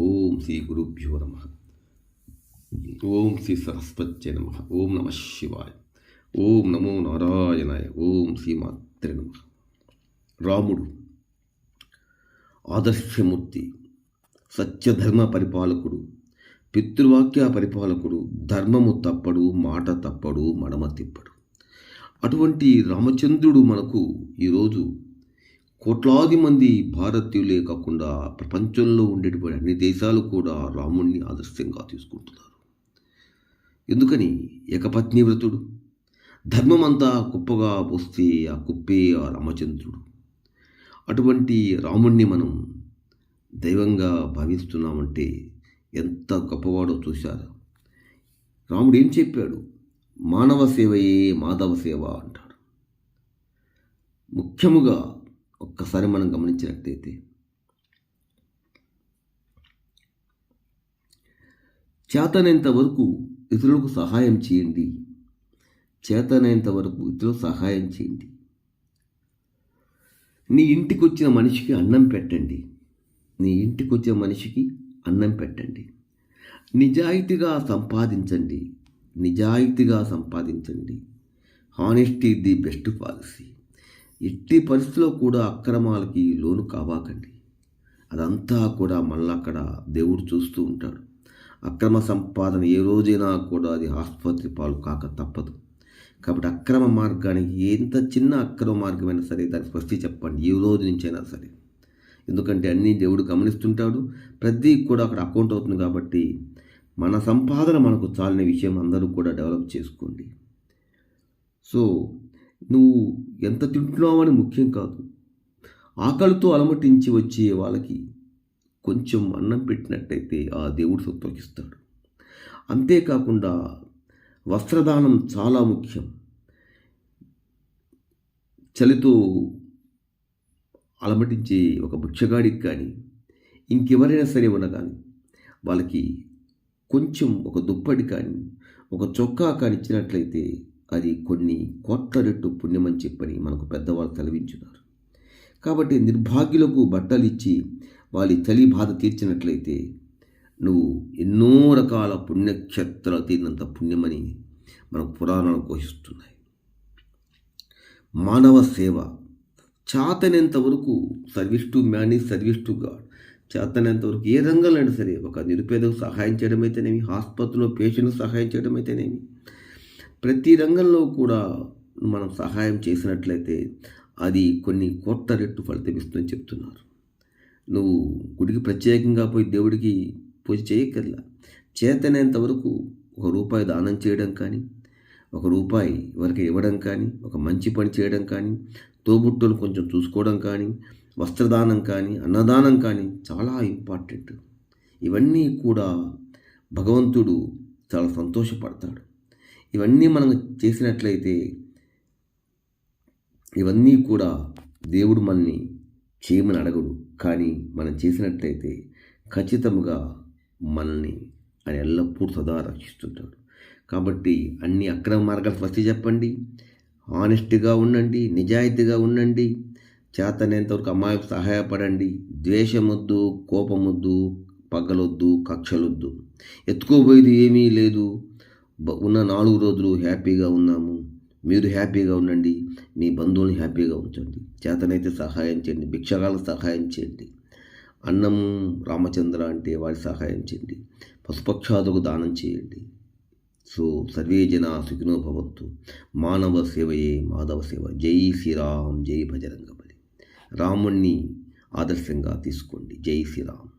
ఓం శ్రీ గురుభ్యో నమ. ఓం శ్రీ సరస్వత్య నమ. ఓం నమ శివాయ. ఓం నమో నారాయణాయ. ఓం శ్రీమాత్రే నమ. రాముడు ఆదర్శమూర్తి సత్యధర్మ పరిపాలకుడు పితృవాక్య పరిపాలకుడు ధర్మము తప్పడు మాట తప్పడు మడమ తిప్పడు. అటువంటి రామచంద్రుడు మనకు ఈరోజు కోట్లాది మంది భారతీయులే కాకుండా ప్రపంచంలో ఉండేటువంటి అన్ని దేశాలు కూడా రాముణ్ణి ఆదర్శంగా తీసుకుంటున్నారు. ఎందుకని? ఏకపత్ని వ్రతుడు. ధర్మమంతా కుప్పగా పోస్తే ఆ కుప్పే ఆ రామచంద్రుడు. అటువంటి రాముణ్ణి మనం దైవంగా భావిస్తున్నామంటే ఎంత గొప్పవాడో చూశారు? రాముడు ఏం చెప్పాడు? మానవ సేవయే మాధవ సేవ అంటాడు. ముఖ్యముగా ఒక్కసారి మనం గమనించినట్టయితే చేతనైనంత వరకు ఇతరులకు సహాయం చేయండి. చేతనైనంత వరకు ఇతరులకు సహాయం చేయండి. నీ ఇంటికి వచ్చిన మనిషికి అన్నం పెట్టండి. నీ ఇంటికి వచ్చిన మనిషికి అన్నం పెట్టండి. నిజాయితీగా సంపాదించండి. నిజాయితీగా సంపాదించండి. హానెస్టీ ది బెస్ట్ పాలసీ ఎట్టి పరిస్థితిలో కూడా అక్రమాలకి లోను కావాకండి. అదంతా కూడా మళ్ళీ అక్కడ దేవుడు చూస్తూ ఉంటాడు. అక్రమ సంపాదన ఏ రోజైనా కూడా అది ఆసుపత్రి పాలు కాక తప్పదు. కాబట్టి అక్రమ మార్గానికి ఎంత చిన్న అక్రమ మార్గమైనా సరే దాన్ని స్పష్టి చెప్పండి. ఏ రోజు నుంచైనా సరే. ఎందుకంటే అన్నీ దేవుడు గమనిస్తుంటాడు. ప్రతి కూడా అక్కడ అకౌంట్ అవుతుంది కాబట్టి మన సంపాదన మనకు చాలిన విషయం అందరూ కూడా డెవలప్ చేసుకోండి. సో నువ్వు ఎంత తింటున్నావని ముఖ్యం కాదు. ఆకలితో అలమటించి వచ్చే వాళ్ళకి కొంచెం అన్నం పెట్టినట్టయితే ఆ దేవుడు సంతోషిస్తాడు. అంతేకాకుండా వస్త్రదానం చాలా ముఖ్యం. చలితో అలమటించే ఒక భిక్షగాడికి కానీ ఇంకెవరైనా సరే ఉన్నా కానీ వాళ్ళకి కొంచెం ఒక దుప్పటి కానీ ఒక చొక్కా కానీ ఇచ్చినట్లయితే అది కొన్ని కోట్ల రెట్టు పుణ్యమని చెప్పని మనకు పెద్దవాళ్ళు తలవించున్నారు. కాబట్టి నిర్భాగ్యులకు బట్టలు ఇచ్చి వాళ్ళ చలి బాధ తీర్చినట్లయితే నువ్వు ఎన్నో రకాల పుణ్యక్షేత్రాలు తీరినంత పుణ్యమని మనకు పురాణాలు ఘోషిస్తున్నాయి. మానవ సేవ చాతనేంత వరకు service to man is service to God. చేతనేంత వరకు ఏ రంగంలో అయినా సరే ఒక నిరుపేదకు సహాయం చేయడం అయితేనేమి ఆసుపత్రిలో పేషెంట్కు సహాయం చేయడం అయితేనేమి ప్రతి రంగంలో కూడా మనం సహాయం చేసినట్లయితే అది కొన్ని కొత్త రెట్టు ఫలితం ఇస్తుందని చెప్తున్నారు. నువ్వు గుడికి ప్రత్యేకంగా పోయి దేవుడికి పూజ చేయక్కర్లా. చేతనేంత వరకు ఒక రూపాయి దానం చేయడం కానీ ఒక రూపాయి ఎవరికి ఇవ్వడం కానీ ఒక మంచి పని చేయడం కానీ తోబుట్టును కొంచెం చూసుకోవడం కానీ వస్త్రదానం కానీ అన్నదానం కానీ చాలా ఇంపార్టెంట్. ఇవన్నీ కూడా భగవంతుడు చాలా సంతోషపడతాడు. ఇవన్నీ మనం చేసినట్లయితే ఇవన్నీ కూడా దేవుడు మనల్ని చేయమని అడగడు. కానీ మనం చేసినట్లయితే ఖచ్చితంగా మనల్ని ఆయన ఎల్లప్పుడూ సదా రక్షిస్తుంటాడు. కాబట్టి అన్ని అక్రమ మార్గాలు ఫస్ట్ చెప్పండి. ఆనెస్ట్గా ఉండండి నిజాయితీగా ఉండండి చేతనేంతవరకు అమ్మాయికి సహాయపడండి. ద్వేషమొద్దు కోపమొద్దు పగలొద్దు కక్షలొద్దు. ఎత్తుకోబోయేది ఏమీ లేదు. ఉన్న నాలుగు రోజులు హ్యాపీగా ఉన్నాము. మీరు హ్యాపీగా ఉండండి. మీ బంధువుల్ని హ్యాపీగా ఉంచండి. చేతనైతే సహాయం చేయండి. భిక్షగాలకు సహాయం చేయండి. అన్నం రామచంద్ర అంటే వారి సహాయం చేయండి. పశుపక్షాదులకు దానం చేయండి. సో సర్వే జన సుఖినో భవంతు. మానవ సేవయే మాధవ సేవ. జై శ్రీరామ్. జై బజరంగబలి. రాముణ్ణి ఆదర్శంగా తీసుకోండి. జై శ్రీరామ్.